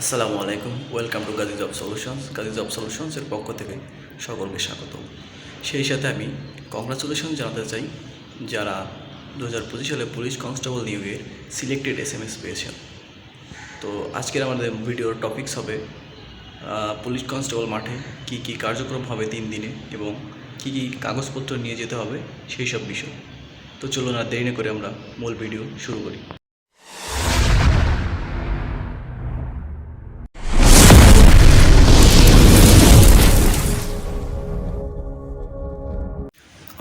আসসালামু আলাইকুম welcome to Gazi job solutions Gazi job সলিউশনসের পক্ষ থেকে সকলকে স্বাগত। সেই সাথে আমি কংগ্রাচুলেশন জানাতে চাই, যারা দু হাজার পঁচিশ সালে পুলিশ কনস্টেবল নিয়োগের সিলেক্টেড এস এম এস পেয়েছেন। তো আজকের আমাদের ভিডিওর টপিকস হবে পুলিশ কনস্টেবল মাঠে কি কি কার্যক্রম হবে তিন দিনে এবং কি কি কাগজপত্র নিয়ে যেতে হবে, সেই সব বিষয়। তো চলুন আর দেরি না করে আমরা মূল ভিডিও শুরু করি।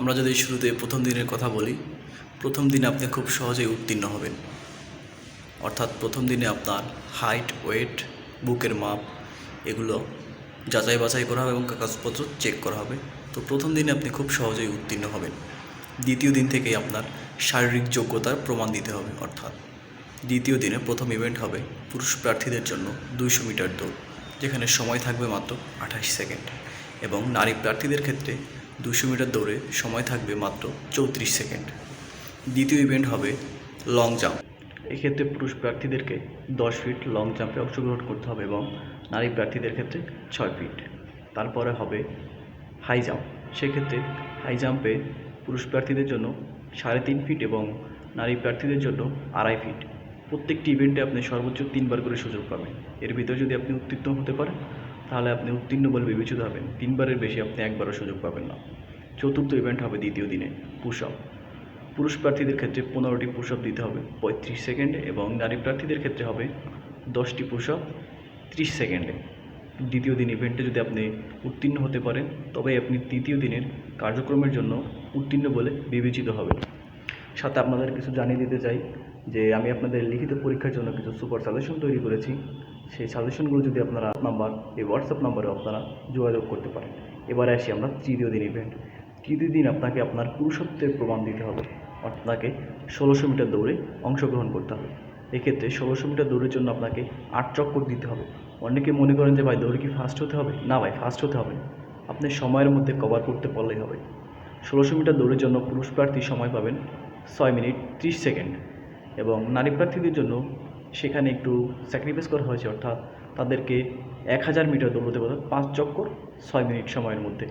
আমরা যদি শুরুতে প্রথম দিনের কথা বলি, প্রথম দিনে আপনি খুব সহজেই উত্তীর্ণ হবেন। অর্থাৎ প্রথম দিনে আপনার হাইট ওয়েট বুকের মাপ, এগুলো যাচাই বাছাই করা হবে এবং কাগজপত্র চেক করা হবে। তো প্রথম দিনে আপনি খুব সহজেই উত্তীর্ণ হবেন। দ্বিতীয় দিন থেকেই আপনার শারীরিক যোগ্যতার প্রমাণ দিতে হবে, অর্থাৎ দ্বিতীয় দিনে প্রথম ইভেন্ট হবে পুরুষ প্রার্থীদের জন্য দুইশো মিটার দৌড়, যেখানে সময় থাকবে মাত্র আঠাশ সেকেন্ড। এবং নারী প্রার্থীদের ক্ষেত্রে দুশো মিটার দৌড়ে সময় থাকবে মাত্র চৌত্রিশ সেকেন্ড। দ্বিতীয় ইভেন্ট হবে লং জাম্প। এক্ষেত্রে পুরুষ প্রার্থীদেরকে দশ ফিট লং জাম্পে অংশগ্রহণ করতে হবে এবং নারী প্রার্থীদের ক্ষেত্রে ছয় ফিট। তারপরে হবে হাই জাম্প। সেক্ষেত্রে হাই জাম্পে পুরুষ প্রার্থীদের জন্য সাড়ে তিন ফিট এবং নারী প্রার্থীদের জন্য আড়াই ফিট। প্রত্যেকটি ইভেন্টে আপনি সর্বোচ্চ তিনবার করে সুযোগ পাবেন। এর ভিতরে যদি আপনি উত্তীর্ণ হতে পারেন তাহলে আপনি উত্তীর্ণ বলে বিবেচিত হবেন। তিনবারের বেশি আপনি একবারও সুযোগ পাবেন না। চতুর্থ ইভেন্ট হবে দ্বিতীয় দিনে পুশ আপ পুরুষ প্রার্থীদের ক্ষেত্রে পনেরোটি পুশ আপ দিতে হবে পঁয়ত্রিশ সেকেন্ডে এবং নারী প্রার্থীদের ক্ষেত্রে হবে দশটি পুশ আপ ত্রিশ সেকেন্ডে। দ্বিতীয় দিন ইভেন্টে যদি আপনি উত্তীর্ণ হতে পারেন, তবে আপনি তৃতীয় দিনের কার্যক্রমের জন্য উত্তীর্ণ বলে বিবেচিত হবে সাথে আপনাদের কিছু জানিয়ে দিতে চাই। যে আমি আপনাদের লিখিত পরীক্ষার জন্য কিছু সুপার সাজেশন তৈরি করেছি। সেই সাজেশনগুলো যদি আপনারা নাম্বার, এই হোয়াটসঅ্যাপ নাম্বারে আপনারা যোগাযোগ করতে পারেন। এবারে আসি আমরা তৃতীয় দিন ইভেন্ট তৃতীয় দিন আপনাকে আপনার পুরুষত্বের প্রমাণ দিতে হবে। আপনাকে ষোলোশো মিটার দৌড়ে অংশগ্রহণ করতে হবে। এক্ষেত্রে ষোলোশো মিটার দৌড়ের জন্য আপনাকে আট চক্কর দিতে হবে। অনেকে মনে করেন যে, ভাই, দৌড়ে কি ফার্স্ট হতে হবে? না, ভাই ফার্স্ট হতে হবে। আপনি সময়ের মধ্যে কভার করতে পারলেই হবে। ষোলোশো মিটার দৌড়ের জন্য পুরুষ প্রার্থী সময় পাবেন ছয় মিনিট ত্রিশ সেকেন্ড। এবং নারী প্রার্থীদের জন্য সেখানে একটু স্যাক্রিফাইস করা হয়েছে, অর্থাৎ তাদেরকে এক হাজার মিটার দৌড়তে পারেন পাঁচ চক্কর, ছয় মিনিট সময়ের মধ্যে।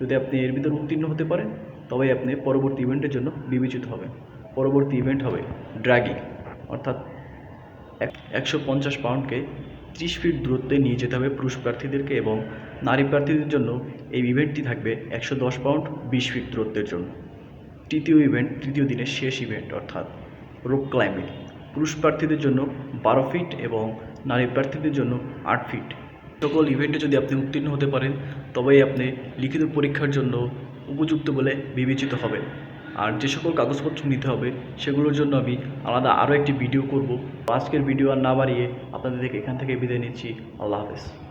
যদি আপনি এর ভিতরে উত্তীর্ণ হতে পারেন তবে আপনি পরবর্তী ইভেন্টের জন্য বিবেচিত হবেন। পরবর্তী ইভেন্ট হবে ড্র্যাগিং অর্থাৎ এক- একশো পঞ্চাশ পাউন্ডকে ত্রিশ ফিট দূরত্বে নিয়ে যেতে হবে পুরুষ প্রার্থীদেরকে এবং নারী প্রার্থীদের জন্য এই ইভেন্টটি থাকবে একশো দশ পাউন্ড বিশ ফিট দূরত্বের জন্য। তৃতীয় ইভেন্ট তৃতীয় দিনের শেষ ইভেন্ট অর্থাৎ রোপ ক্লাইম্বিং পুরুষ প্রার্থীদের জন্য বারো ফিট এবং নারী প্রার্থীদের জন্য আট ফিট। সকল ইভেন্টে যদি আপনি উত্তীর্ণ হতে পারেন, তবেই আপনি লিখিত পরীক্ষার জন্য উপযুক্ত বলে বিবেচিত হবেন। আর যে সকল কাগজপত্র নিতে হবে, সেগুলোর জন্য আমি আলাদা আরও একটি ভিডিও করব। আজকের ভিডিও আর না বাড়িয়ে আপনাদের এখান থেকে বিদায় নিচ্ছি। আল্লাহ হাফেজ।